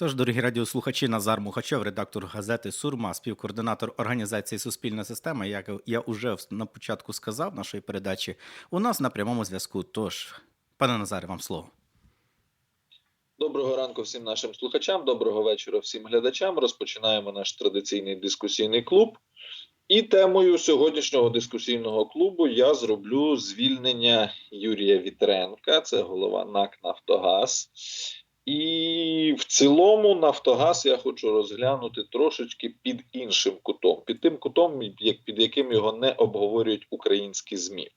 Тож, дорогі радіослухачі, Назар Мухачов, редактор газети Сурма, співкоординатор організації Суспільна система. Як я уже на початку сказав нашої передачі, у нас на прямому зв'язку. Тож, пане Назаре, вам слово. Доброго ранку всім нашим слухачам, доброго вечора всім глядачам. Розпочинаємо наш традиційний дискусійний клуб. І темою сьогоднішнього дискусійного клубу я зроблю звільнення Юрія Вітренка, це голова НАК Нафтогаз. І в цілому Нафтогаз я хочу розглянути трошечки під іншим кутом, під тим кутом, як під яким його не обговорюють українські змі.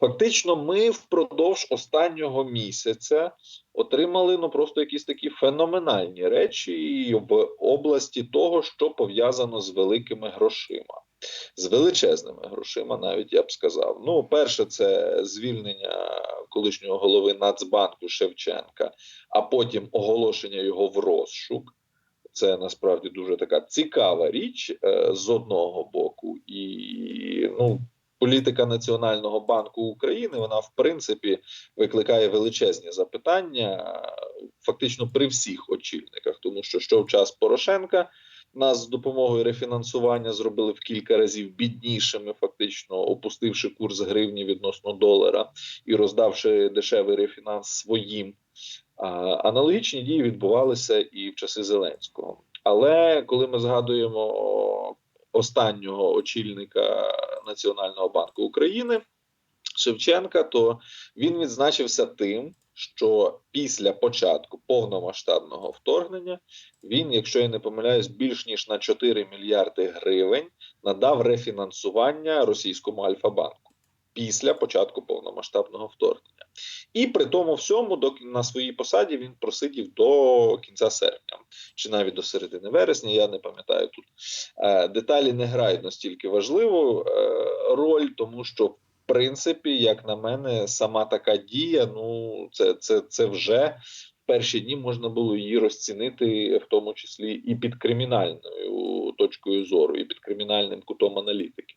Фактично, ми впродовж останнього місяця отримали ну просто якісь такі феноменальні речі в області того, що пов'язано з великими грошима. З величезними грошима, навіть я б сказав. Ну, перше, це звільнення колишнього голови Нацбанку Шевченка, а потім оголошення його в розшук. Це насправді дуже така цікава річ е, з одного боку, і ну. Політика Національного банку України вона в принципі викликає величезні запитання, фактично при всіх очільниках, тому що що в час Порошенка нас з допомогою рефінансування зробили в кілька разів біднішими, фактично опустивши курс гривні відносно долара і роздавши дешевий рефінанс своїм. Аналогічні дії відбувалися і в часи Зеленського. Але коли ми згадуємо останнього очільника Національного банку України Шевченка, то він відзначився тим, що після початку повномасштабного вторгнення він, якщо я не помиляюсь, більш ніж на 4 мільярди гривень надав рефінансування російському Альфа-банку після початку повномасштабного вторгнення. І при тому всьому, до на своїй посаді він просидів до кінця серпня, чи навіть до середини вересня. Я не пам'ятаю тут е, деталі не грають настільки важливу е, роль, тому що принципі, як на мене, сама така дія, ну це, це, це вже перші дні можна було її розцінити, в тому числі і під кримінальною точкою зору, і під кримінальним кутом аналітики.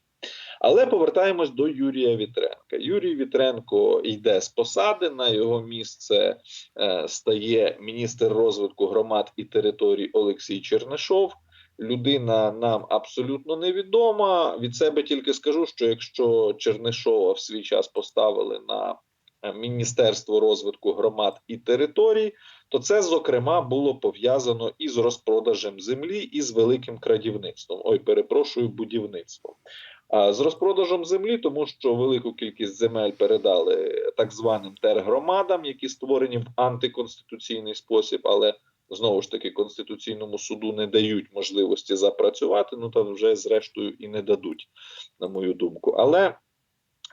Але повертаємось до Юрія Вітренка. Юрій Вітренко йде з посади. На його місце е, стає міністр розвитку громад і територій Олексій Чернишов. Людина нам абсолютно невідома. Від себе тільки скажу, що якщо Чернишова в свій час поставили на е, Міністерство розвитку громад і територій, то це зокрема було пов'язано із розпродажем землі і з великим крадівництвом. Ой, перепрошую, будівництвом. З розпродажем землі, тому що велику кількість земель передали так званим тергромадам, які створені в антиконституційний спосіб, але знову ж таки конституційному суду не дають можливості запрацювати. Ну там вже зрештою і не дадуть, на мою думку. Але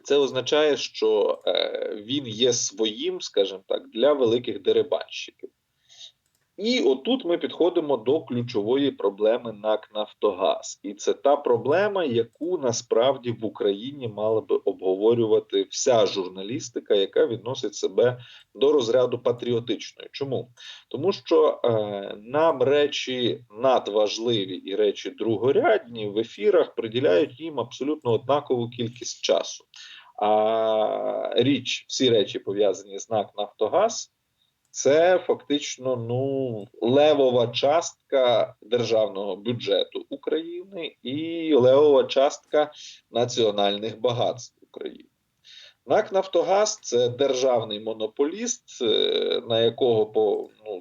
це означає, що е, він є своїм, скажімо так, для великих дерибанщиків. І отут ми підходимо до ключової проблеми НАК Нафтогаз, і це та проблема, яку насправді в Україні мала би обговорювати вся журналістика, яка відносить себе до розряду патріотичної. Чому? Тому що е, нам речі надважливі і речі другорядні в ефірах приділяють їм абсолютно однакову кількість часу. А річ, всі речі пов'язані з НАК Нафтогаз це фактично ну левова частка державного бюджету України і левова частка національних багатств України. НАК Нафтогаз це державний монополіст, е, на якого по ну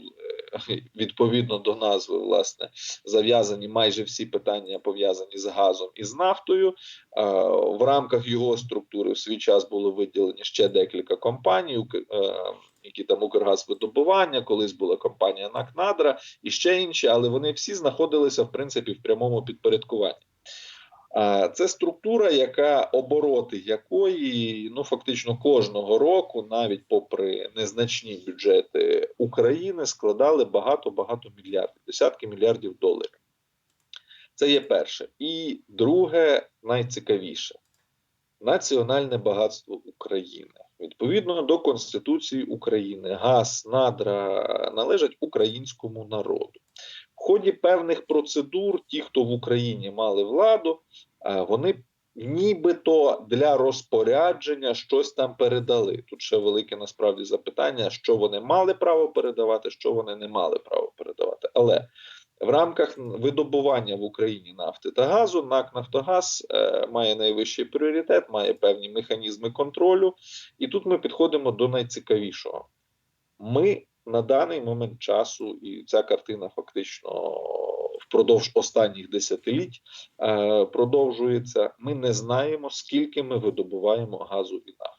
відповідно до назви, власне, зав'язані майже всі питання пов'язані з газом і з нафтою. В рамках його структури в свій час були виділені ще декілька компаній, е, які там Укргазвидобування, колись була компанія НАКНАДРА і ще інші, але вони всі знаходилися в принципі в прямому підпорядкуванні. Це структура, яка обороти якої ну фактично кожного року, навіть попри незначні бюджети України, складали багато багато мільярдів, десятки мільярдів доларів. Це є перше. І друге, найцікавіше національне багатство України. Відповідно до Конституції України, газ, надра належать українському народу В ході певних процедур, ті, хто в Україні мали владу, е, вони нібито для розпорядження щось там передали. Тут ще велике насправді запитання, що вони мали право передавати, що вони не мали право передавати. Але в рамках видобування в Україні нафти та газу НАК Нафтогаз е, має найвищий пріоритет, має певні механізми контролю. І тут ми підходимо до найцікавішого. Ми на даний момент часу, і ця картина фактично впродовж останніх десятиліть е, продовжується. Ми не знаємо, скільки ми видобуваємо газу і нафти.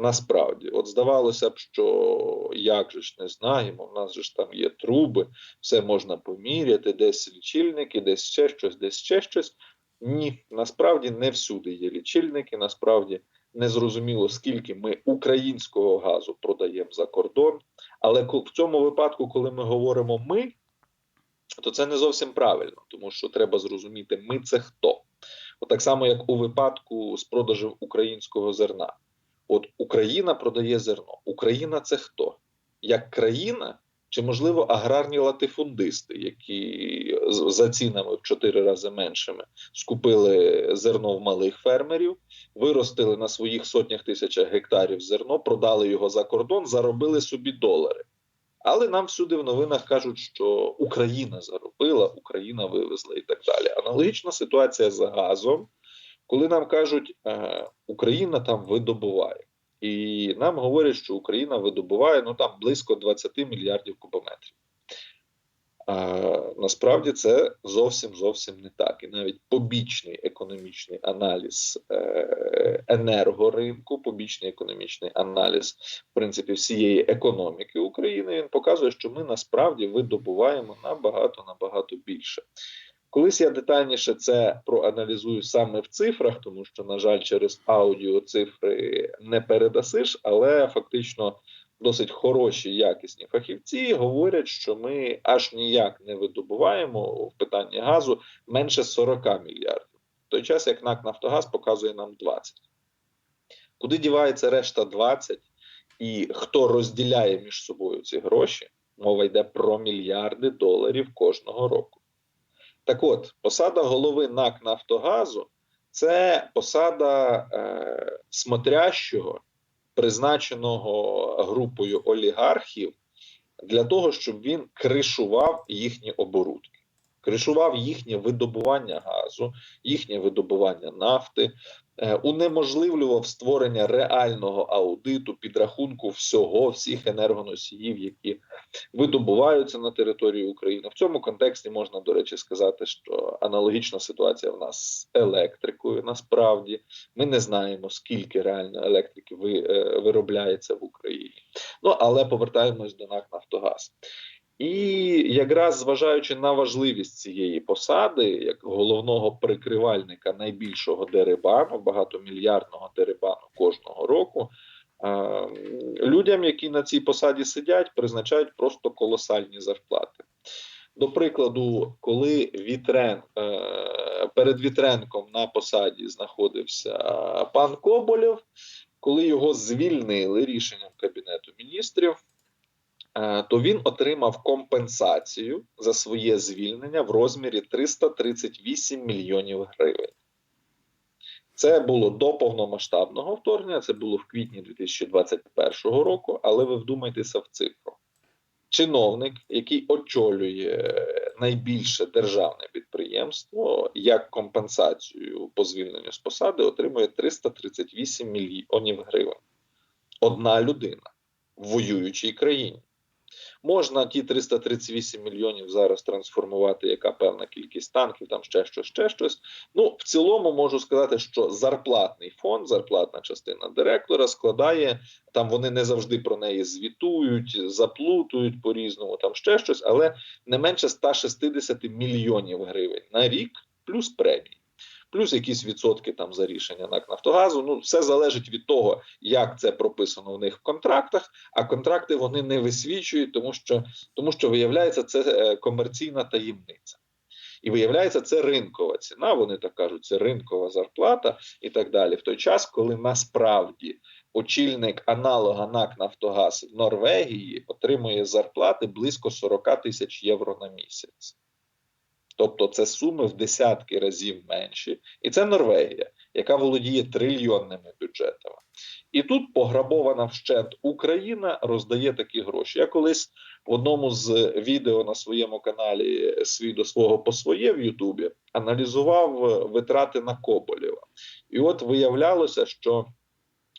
Насправді, от здавалося б, що як же ж не знаємо, в нас же ж там є труби, все можна поміряти, десь лічильники, десь ще щось, десь ще щось. Ні, насправді не всюди є лічильники. Насправді не зрозуміло, скільки ми українського газу продаємо за кордон. Але в цьому випадку, коли ми говоримо ми, то це не зовсім правильно, тому що треба зрозуміти, ми це хто. От так само, як у випадку з продажем українського зерна. От Україна продає зерно. Україна це хто? Як країна, чи можливо аграрні латифундисти, які за цінами в чотири рази меншими скупили зерно в малих фермерів, виростили на своїх сотнях тисячах гектарів зерно, продали його за кордон, заробили собі долари. Але нам всюди в новинах кажуть, що Україна заробила, Україна вивезла і так далі. Аналогічна ситуація з газом, коли нам кажуть, е, Україна там видобуває. І нам говорять, що Україна видобуває ну там близько 20 мільярдів кубометрів. А, насправді це зовсім зовсім не так. І навіть побічний економічний аналіз е, енергоринку, побічний економічний аналіз в принципі всієї економіки України він показує, що ми насправді видобуваємо набагато набагато більше. Колись я детальніше це проаналізую саме в цифрах, тому що, на жаль, через аудіо цифри не передасиш, але фактично досить хороші, якісні фахівці говорять, що ми аж ніяк не видобуваємо в питанні газу менше 40 мільярдів. В той час, як НАК Нафтогаз показує нам 20. Куди дівається решта 20, і хто розділяє між собою ці гроші? Мова йде про мільярди доларів кожного року. Так от, посада голови НАК Нафтогазу це посада е, смотрящого, призначеного групою олігархів для того, щоб він кришував їхні оборудки, кришував їхнє видобування газу, їхнє видобування нафти, унеможливлював створення реального аудиту, підрахунку всього, всіх енергоносіїв, які видобуваються на території України. В цьому контексті можна, до речі, сказати, що аналогічна ситуація в нас з електрикою. Насправді ми не знаємо, скільки реально електрики е, виробляється в Україні. Ну але повертаємось до НАК Нафтогаз. І якраз зважаючи на важливість цієї посади, як головного прикривальника найбільшого дерибану, багатомільярдного дерибану кожного року, людям, які на цій посаді сидять, призначають просто колосальні зарплати. До прикладу, коли Вітрен е, перед Вітренком на посаді знаходився пан Коболєв, коли його звільнили рішенням Кабінету міністрів, то він отримав компенсацію за своє звільнення в розмірі 338 мільйонів гривень. Це було до повномасштабного вторгнення, це було в квітні 2021 року, але ви вдумайтеся в цифру. Чиновник, який очолює найбільше державне підприємство, як компенсацію по звільненню з посади, отримує 338 мільйонів гривень. Одна людина в воюючій країні. Можна ті 338 мільйонів зараз трансформувати, яка певна кількість танків, там ще щось, ще щось. Ну, в цілому можу сказати, що зарплатний фонд, зарплатна частина директора складає там. Вони не завжди про неї звітують, заплутують по різному, там ще щось, але не менше 160 мільйонів гривень на рік, плюс премії. Плюс якісь відсотки там за рішення НАК Нафтогазу. Ну, все залежить від того, як це прописано в них в контрактах. А контракти вони не висвічують, тому що тому що виявляється, це е, комерційна таємниця. І виявляється, це ринкова ціна. Вони так кажуть, це ринкова зарплата і так далі. В той час, коли насправді очільник аналога НАК Нафтогаз в Норвегії отримує зарплати близько 40 тисяч євро на місяць. Тобто це суми в десятки разів менші, і це Норвегія, яка володіє трильйонними бюджетами. І тут пограбована вщент Україна роздає такі гроші. Я колись в одному з відео на своєму каналі свій до свого по своє в Ютубі аналізував е, витрати на Коболєва. І от виявлялося, що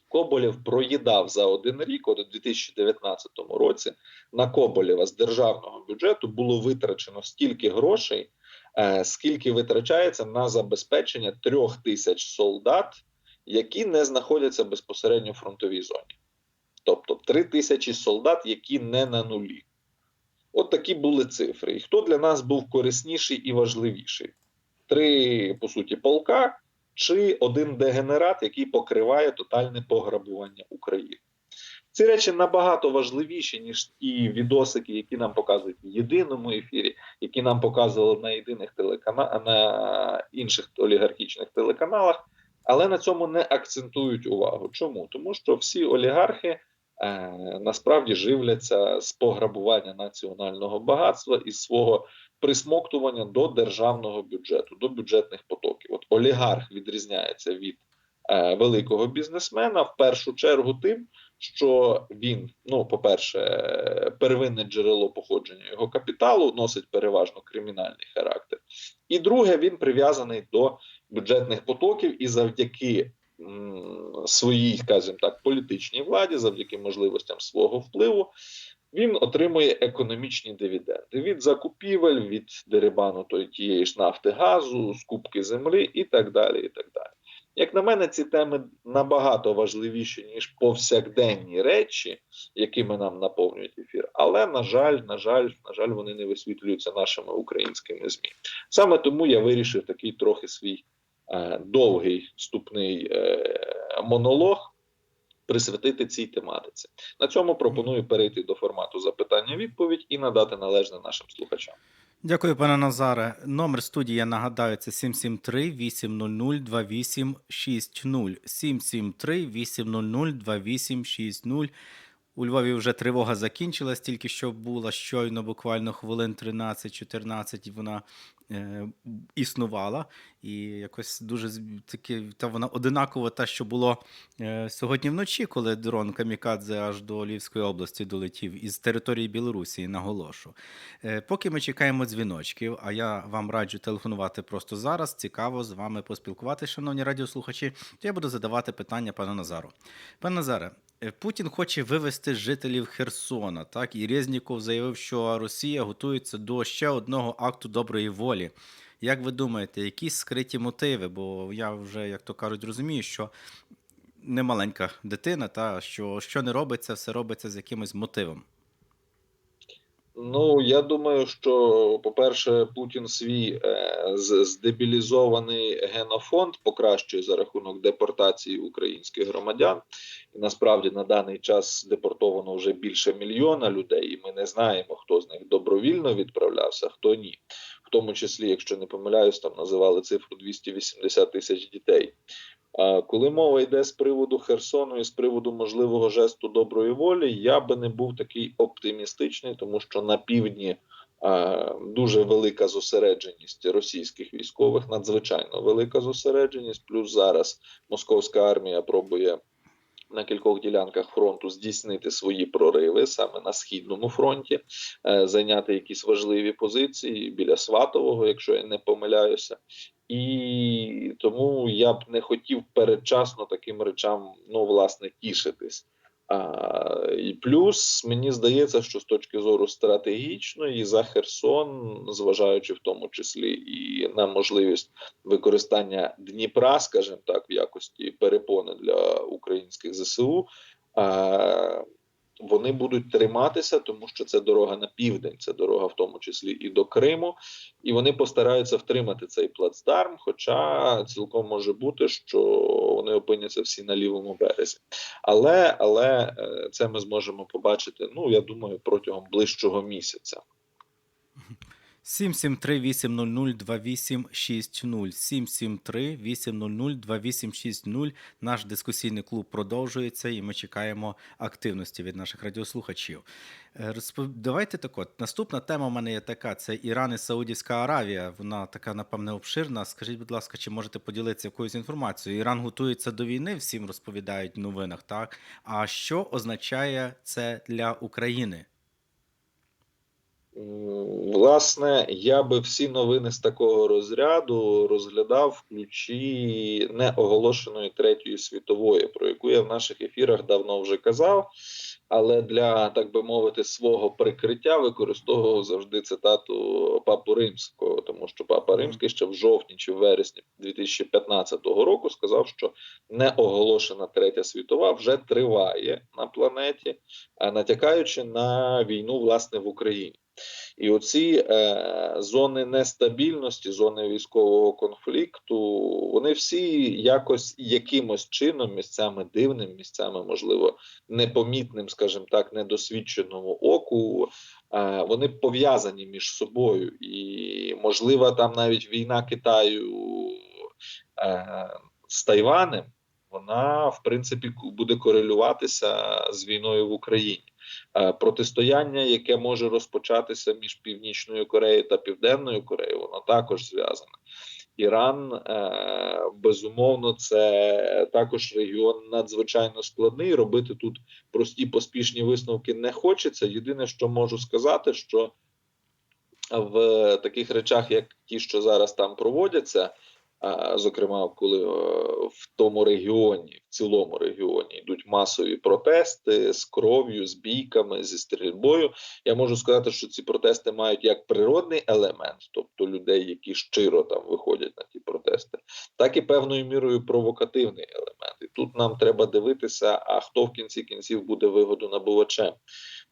Коболєв проїдав за один рік, от у 2019 році, на Коболєва з державного бюджету було витрачено стільки грошей, скільки витрачається на забезпечення трьох тисяч солдат, які не знаходяться безпосередньо в фронтовій зоні. Тобто три тисячі солдат, які не на нулі. От такі були цифри. І хто для нас був корисніший і важливіший? Три, по суті, полка чи один дегенерат, який покриває тотальне пограбування України. Ці речі набагато важливіші, ніж ті відосики, які нам показують в єдиному ефірі, які нам показували на єдиних телеканалах, на інших олігархічних телеканалах, але на цьому не акцентують увагу. Чому? Тому що всі олігархи е, насправді живляться з пограбування національного багатства і свого присмоктування до державного бюджету, до бюджетних потоків. От олігарх відрізняється від е, великого бізнесмена в першу чергу тим, що він, ну, по-перше, первинне джерело походження його капіталу носить переважно кримінальний характер. І друге, він прив'язаний до бюджетних потоків і завдяки своїй, скажімо так, політичній владі, завдяки можливостям свого впливу, він отримує економічні дивіденди від закупівель, від дерибану тієї ж нафти, газу, скупки землі і так далі. і так далі. Як на мене, ці теми набагато важливіші ніж повсякденні речі, якими нам наповнюють ефір. Але на жаль, на жаль, на жаль, вони не висвітлюються нашими українськими змі. Саме тому я вирішив такий трохи свій е, довгий вступний е, монолог присвятити цій тематиці. На цьому пропоную перейти до формату запитання-відповідь і надати належне нашим слухачам. Дякую, пане Назаре. Номер студії, я нагадаю, це 773 800 2860 773 800 2860 У Львові вже тривога закінчилась, тільки що була щойно, буквально хвилин 13-14 вона існувала. І якось дуже таки, та вона одинакова та, що було е, сьогодні вночі, коли дрон Камікадзе аж до Львівської області долетів із території Білорусі, наголошу. Е, Поки ми чекаємо дзвіночків, а я вам раджу телефонувати просто зараз. Цікаво з вами поспілкуватися, шановні радіослухачі. То я буду задавати питання пану Назару. Пане Назаре, е, Путін хоче вивести жителів Херсона. Так і Резніков заявив, що Росія готується до ще одного акту доброї волі. Як ви думаєте, якісь скриті мотиви? Бо я вже, як то кажуть, розумію, що не маленька дитина, та що, що не робиться, все робиться з якимось мотивом. Ну, я думаю, що, по-перше, Путін свій е, здебілізований генофонд покращує за рахунок депортації українських громадян. І насправді на даний час депортовано вже більше мільйона людей, і ми не знаємо, хто з них добровільно відправлявся, хто ні. В тому числі, якщо не помиляюсь, там називали цифру 280 тисяч дітей. Коли мова йде з приводу Херсону і з приводу можливого жесту доброї волі, я би не був такий оптимістичний, тому що на півдні е, дуже велика зосередженість російських військових, надзвичайно велика зосередженість. Плюс зараз московська армія пробує на кількох ділянках фронту здійснити свої прориви саме на східному фронті, е, зайняти якісь важливі позиції біля Сватового, якщо я не помиляюся. І тому я б не хотів передчасно таким речам, ну, власне, тішитись. А, і плюс мені здається, що з точки зору стратегічної за Херсон, зважаючи в тому числі і на можливість використання Дніпра, скажімо так, в якості перепони для українських ЗСУ, а, вони будуть триматися, тому що це дорога на південь, це дорога в тому числі і до Криму, і вони постараються втримати цей плацдарм. Хоча цілком може бути, що вони опиняться всі на лівому березі. Але але е, це ми зможемо побачити. Ну я думаю, протягом ближчого місяця. 773-800-2860, 773-800-2860. Наш дискусійний клуб продовжується, і ми чекаємо активності від наших радіослухачів. Е, Давайте так от. Наступна тема в мене є така: це Іран і Саудівська Аравія. Вона така, напевне, обширна. Скажіть, будь ласка, чи можете поділитися якоюсь інформацією? Іран готується до війни, всім розповідають в новинах, так? А що означає це для України? Власне, я би всі новини з такого розряду розглядав в ключі неоголошеної третьої світової, про яку я в наших ефірах давно вже казав. Але для так би мовити, свого прикриття використовував завжди цитату Папу Римського, тому що Папа Римський ще в жовтні чи в вересні 2015 року сказав, що неоголошена третя світова вже триває на планеті, а натякаючи на війну власне в Україні. І оці е, зони нестабільності, зони військового конфлікту, вони всі якось якимось чином, місцями дивним, місцями, можливо, непомітним, скажімо так, недосвідченому оку, е, вони пов'язані між собою. І, можливо, там навіть війна Китаю е, з Тайванем, вона, в принципі, буде корелюватися з війною в Україні. Е, протистояння, яке може розпочатися між Північною Кореєю та Південною Кореєю, воно також зв'язане. Іран, е, безумовно, це також регіон надзвичайно складний. Робити тут прості поспішні висновки не хочеться. Єдине, що можу сказати, що в таких речах, як ті, що зараз там проводяться, зокрема, коли е, в тому регіоні, в цілому регіоні йдуть масові протести з кров'ю, з бійками, зі стрільбою. Я можу сказати, що ці протести мають як природний елемент, тобто людей, які щиро там виходять на ті протести, так і певною мірою провокативний елемент. І тут нам треба дивитися, а хто в кінці кінців буде вигодонабувачем.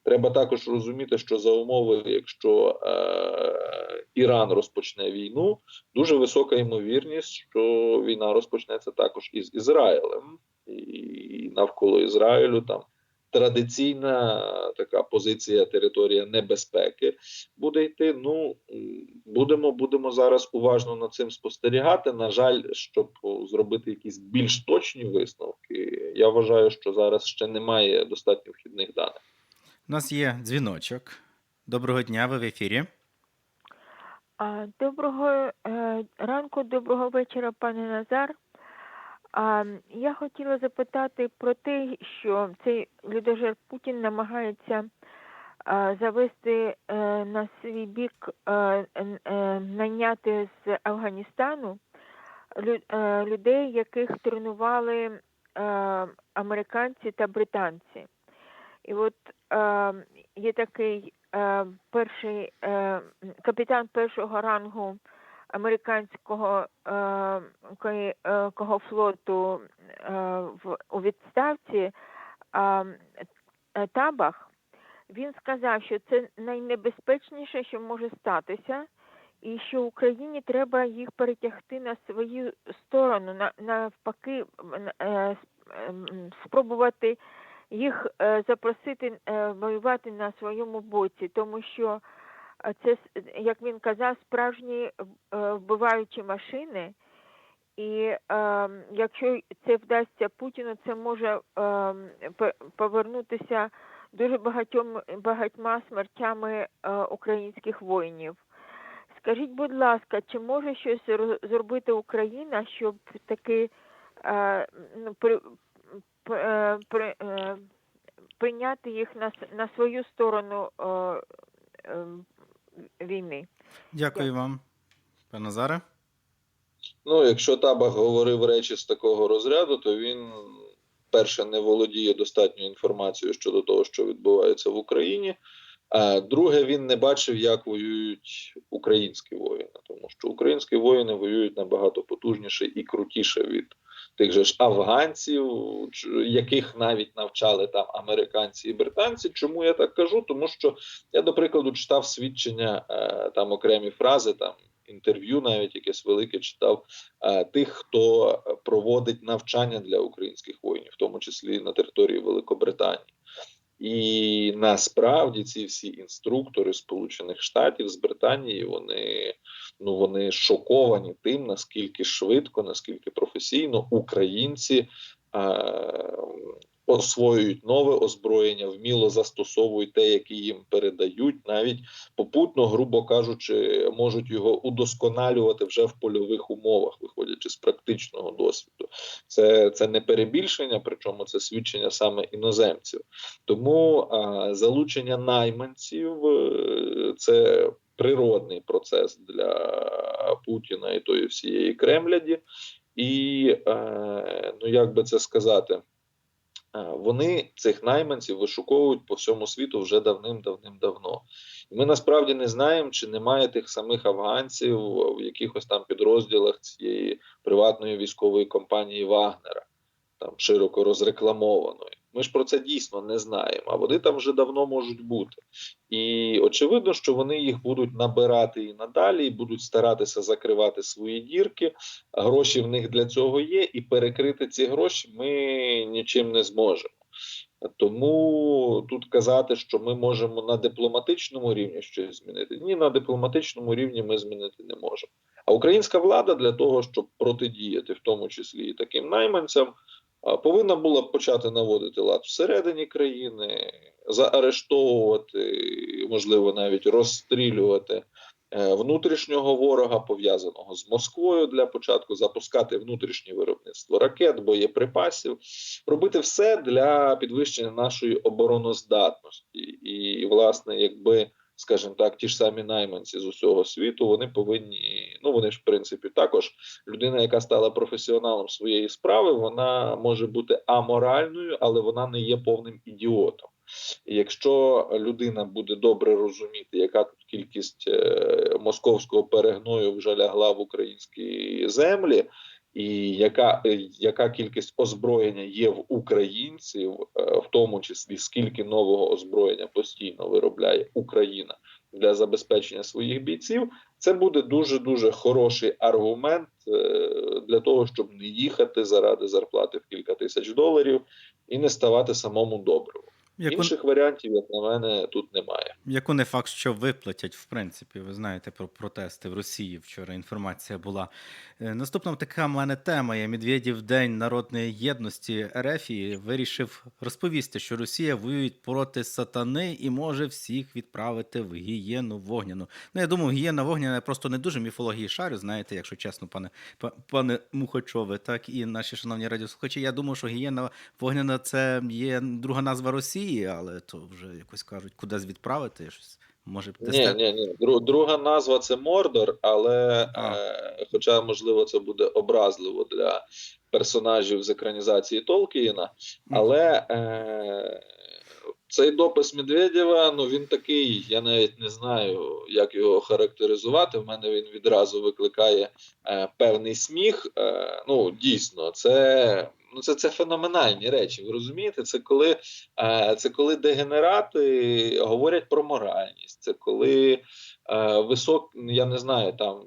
Треба також розуміти, що за умови, якщо е, Іран розпочне війну, дуже висока ймовірність, що війна розпочнеться також із Ізраїлем, і навколо Ізраїлю там традиційна така позиція територія небезпеки буде йти. Ну будемо, будемо зараз уважно над цим спостерігати. На жаль, щоб зробити якісь більш точні висновки, я вважаю, що зараз ще немає достатньо вхідних даних. У нас є дзвіночок. Доброго дня, ви в ефірі. А, Доброго е, ранку, доброго вечора, пане Назар. А, я хотіла запитати про те, що цей людожер Путін намагається а, завести е, на свій бік, н- е, найняти з Афганістану лю- людей, яких тренували американці та британці. І от е, є такий е, перший е, капітан першого рангу американського е, кого флоту е, в у відставці е, Табах. Він сказав, що це найнебезпечніше, що може статися, і що Україні треба їх перетягти на свою сторону, на навпаки, е, спробувати їх е, запросити е, воювати на своєму боці, тому що е, це, як він казав, справжні вбиваючі машини. І е, якщо це вдасться Путіну, це може е, повернутися дуже багатьом багатьма смертями е, українських воїнів. Скажіть, будь ласка, чи може щось зробити Україна, щоб таки е, ну, при, прийняти їх на, на свою сторону е, е, війни? Дякую Дякую. вам, пане Назаре. Ну, якщо Табах говорив речі з такого розряду, то він перше не володіє достатньою інформацією щодо того, що відбувається в Україні. А друге, він не бачив, як воюють українські воїни, тому що українські воїни воюють набагато потужніше і крутіше від тих же ж афганців, яких навіть навчали там американці і британці. Чому я так кажу? Тому що я, до прикладу, читав свідчення е, там окремі фрази, там інтерв'ю, навіть якесь велике читав е, тих, хто проводить навчання для українських воїнів, в тому числі на території Великобританії. І насправді ці всі інструктори Сполучених Штатів з Британії вони ну вони шоковані тим, наскільки швидко, наскільки професійно українці е, освоюють нове озброєння, вміло застосовують те, яке їм передають, навіть попутно, грубо кажучи, можуть його удосконалювати вже в польових умовах, виходячи з практичного досвіду. Це, це не перебільшення, причому це свідчення саме іноземців. Тому а, залучення найманців е, це природний процес для Путіна і тої всієї Кремляді. І е, ну як би це сказати, е, вони цих найманців вишуковують по всьому світу вже давним-давним-давно. Ми насправді не знаємо, чи немає тих самих афганців в якихось там підрозділах цієї приватної військової компанії Вагнера, там широко розрекламованої. Ми ж про це дійсно не знаємо, а вони там вже давно можуть бути. І очевидно, що вони їх будуть набирати і надалі, і будуть старатися закривати свої дірки. Гроші в них для цього є, і перекрити ці гроші ми нічим не зможемо. Тому тут казати, що ми можемо на дипломатичному рівні щось змінити. Ні, на дипломатичному рівні ми змінити не можемо. А українська влада для того, щоб протидіяти, в тому числі і таким найманцям, повинна була почати наводити лад всередині країни, заарештовувати, можливо, навіть розстрілювати внутрішнього ворога, пов'язаного з Москвою для початку, запускати внутрішнє виробництво ракет, боєприпасів, робити все для підвищення нашої обороноздатності. І, власне, якби. Скажімо так, ті ж самі найманці з усього світу, вони повинні. Ну вони ж в принципі також людина, яка стала професіоналом своєї справи, вона може бути аморальною, але вона не є повним ідіотом. Якщо людина буде добре розуміти, яка тут кількість е, московського перегною вже лягла в українські землі, і яка, е, яка кількість озброєння є в українців, е, в тому числі скільки нового озброєння постійно виробляє Україна для забезпечення своїх бійців, це буде дуже дуже хороший аргумент для того, щоб не їхати заради зарплати в кілька тисяч доларів і не ставати самому добрим. Яку, Інших варіантів, як на мене, тут немає. яку не факт, що виплатять, в принципі, ви знаєте про протести в Росії. Вчора інформація була. Е, Наступна така в мене тема є Медведів День народної єдності РФ і вирішив розповісти, що Росія воює проти сатани і може всіх відправити в гієну вогняну. Ну, я думаю, гієна вогняна просто не дуже міфології шарю, знаєте, якщо чесно, пане па- пане Мухачове, так і наші шановні радіослухачі. Я думаю, що гієна вогняна це є друга назва Росії, але то вже якось кажуть, кудись відправити щось. Може, Ні, ні, ні. Друга назва це Мордор, але А. е, хоча, можливо, це буде образливо для персонажів з екранізації Толкіна, але е, цей допис Медведєва, ну він такий, я навіть не знаю, як його характеризувати. В мене він відразу викликає е, певний сміх. Е, ну, дійсно, це. Ну, це, це феноменальні речі. Ви розумієте? Це коли е, це коли дегенерати говорять про моральність, це коли е, висок, я не знаю, там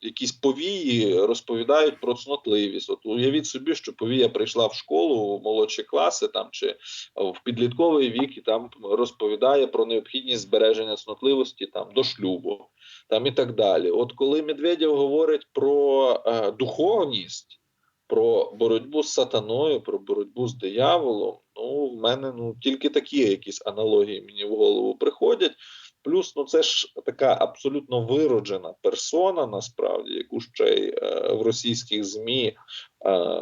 якісь повії розповідають про цнотливість. От уявіть собі, що повія прийшла в школу в молодші класи там чи в підлітковий вік і там розповідає про необхідність збереження цнотливості там до шлюбу, там і так далі. От коли Медведєв говорить про е, духовність. Про боротьбу з сатаною, про боротьбу з дияволом. Ну, в мене ну тільки такі якісь аналогії мені в голову приходять. Плюс, ну це ж така абсолютно вироджена персона, насправді, яку ще й е, в російських ЗМІ, е,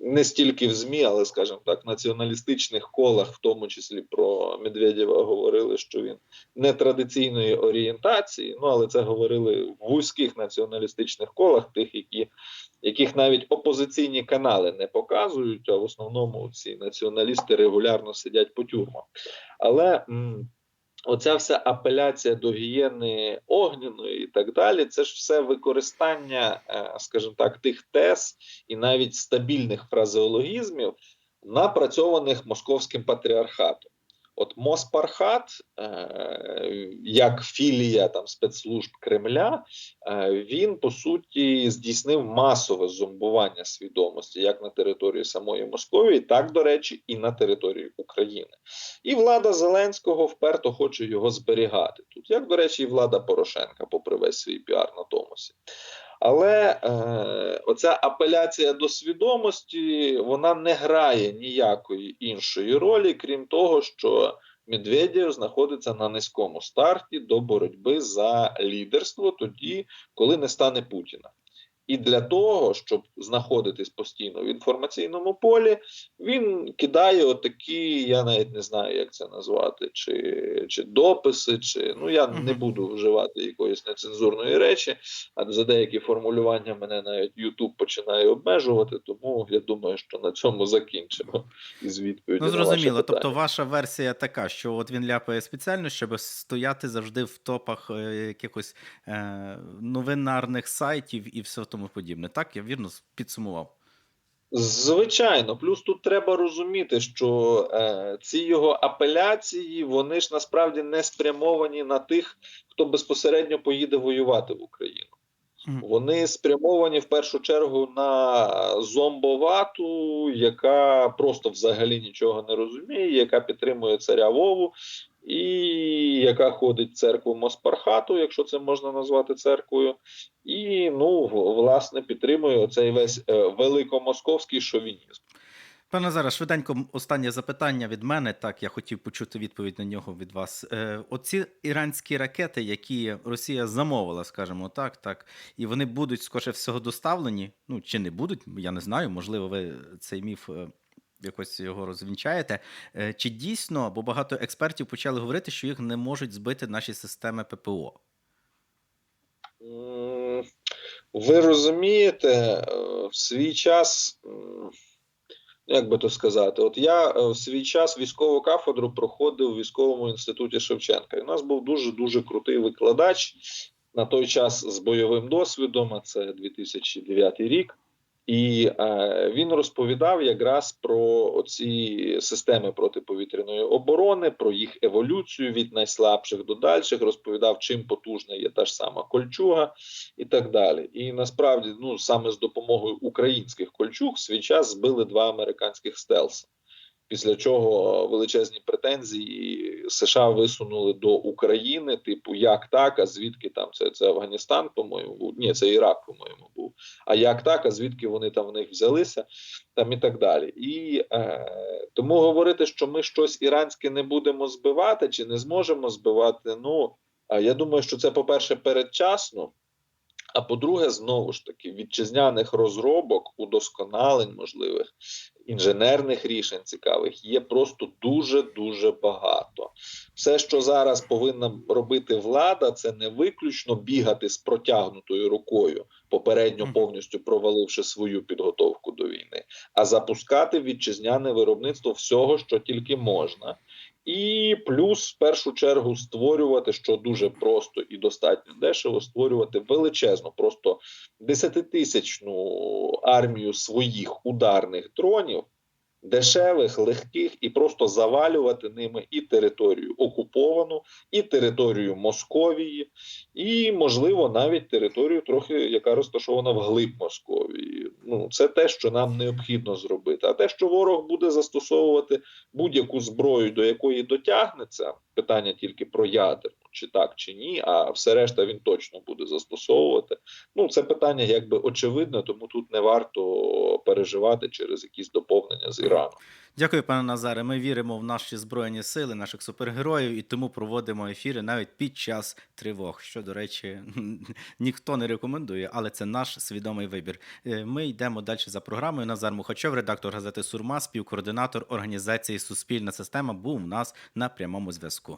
не стільки в ЗМІ, але, скажімо так, в націоналістичних колах, в тому числі про Медведєва, говорили, що він нетрадиційної орієнтації. Ну, але це говорили в вузьких націоналістичних колах, тих, які яких навіть опозиційні канали не показують, а в основному ці націоналісти регулярно сидять по тюрмах. Але оця вся апеляція до гієни огняної і так далі, це ж все використання, е, скажімо так, тих тез і навіть стабільних фразеологізмів, напрацьованих московським патріархатом. От Моспархат, е, як філія там спецслужб Кремля, е, він по суті здійснив масове зомбування свідомості як на території самої Московії, так до речі, і на території України. І влада Зеленського вперто хоче його зберігати тут, як до речі, і влада Порошенка, попри весь свій піар на Томосі. Але е, оця апеляція до свідомості вона не грає ніякої іншої ролі, крім того, що Медведєв знаходиться на низькому старті до боротьби за лідерство тоді, коли не стане Путіна. І для того, щоб знаходитись постійно в інформаційному полі, він кидає отакі, я навіть не знаю, як це назвати, чи, чи дописи, чи ну я не буду вживати якоїсь нецензурної речі, а за деякі формулювання мене навіть YouTube починає обмежувати. Тому я думаю, що на цьому закінчимо із відповіді. Ну, на зрозуміло. питання. Тобто, ваша версія така, що от він ляпає спеціально, щоб стояти завжди в топах е, якихось е, новинарних сайтів і все тому подібне. Так, я вірно підсумував. Звичайно, плюс тут треба розуміти, що е, ці його апеляції вони ж насправді не спрямовані на тих, хто безпосередньо поїде воювати в Україну. Вони спрямовані в першу чергу на зомбовату, яка просто взагалі нічого не розуміє, яка підтримує царя Вову, і яка ходить в церкву Моспархату, якщо це можна назвати церквою, і ну власне підтримує оцей весь е, великомосковський шовінізм. Пане Назаре, швиденько останнє запитання від мене. Так, я хотів почути відповідь на нього від вас. Е, оці іранські ракети, які Росія замовила, скажімо так, так, і вони будуть скоріше всього доставлені. Ну чи не будуть, я не знаю. Можливо, ви цей міф. Якось його розвінчаєте. Е, Чи дійсно, бо багато експертів почали говорити, що їх не можуть збити наші системи ППО? Ви розумієте, е, в свій час, як би то сказати, от я е, в свій час військову кафедру проходив у військовому інституті Шевченка. І у нас був дуже дуже крутий викладач на той час з бойовим досвідом, а це 2009 рік. І е, він розповідав якраз про ці системи протиповітряної оборони, про їх еволюцію від найслабших до дальших. Розповідав, чим потужна є та ж сама кольчуга, і так далі. І насправді, ну саме з допомогою українських кольчуг свій час збили два американських стелси. Після чого величезні претензії США висунули до України, типу, як так, а звідки там це, це Афганістан, по-моєму. Ні, це Ірак, по-моєму, був. А як так, а звідки вони там в них взялися, там і так далі. І е, тому говорити, що ми щось іранське не будемо збивати чи не зможемо збивати. Ну я думаю, що це, по-перше, передчасно. А по-друге, знову ж таки, вітчизняних розробок, удосконалень можливих інженерних рішень цікавих є просто дуже дуже багато. Все, що зараз повинна робити влада, це не виключно бігати з протягнутою рукою, попередньо повністю проваливши свою підготовку до війни, а запускати вітчизняне виробництво всього, що тільки можна. І плюс в першу чергу створювати, що дуже просто і достатньо дешево, створювати величезну, просто десятитисячну армію своїх ударних дронів, дешевих, легких, і просто завалювати ними і територію окуповану, і територію Московії, і, можливо, навіть територію, трохи яка розташована вглиб Московії. Ну, це те, що нам необхідно зробити. А те, що ворог буде застосовувати будь-яку зброю, до якої дотягнеться, питання тільки про ядерну, чи так, чи ні, а все решта він точно буде застосовувати. Ну, це питання якби очевидне, тому тут не варто переживати через якісь доповнення з Ірану. Дякую, пане Назаре. Ми віримо в наші збройні сили, наших супергероїв, і тому проводимо ефіри навіть під час тривог. Що, до речі, ніхто не рекомендує, але це наш свідомий вибір. Е, Ми йдемо далі за програмою. Назар Мухачов, редактор газети Сурма, співкоординатор організації Суспільна система, був у нас на прямому зв'язку.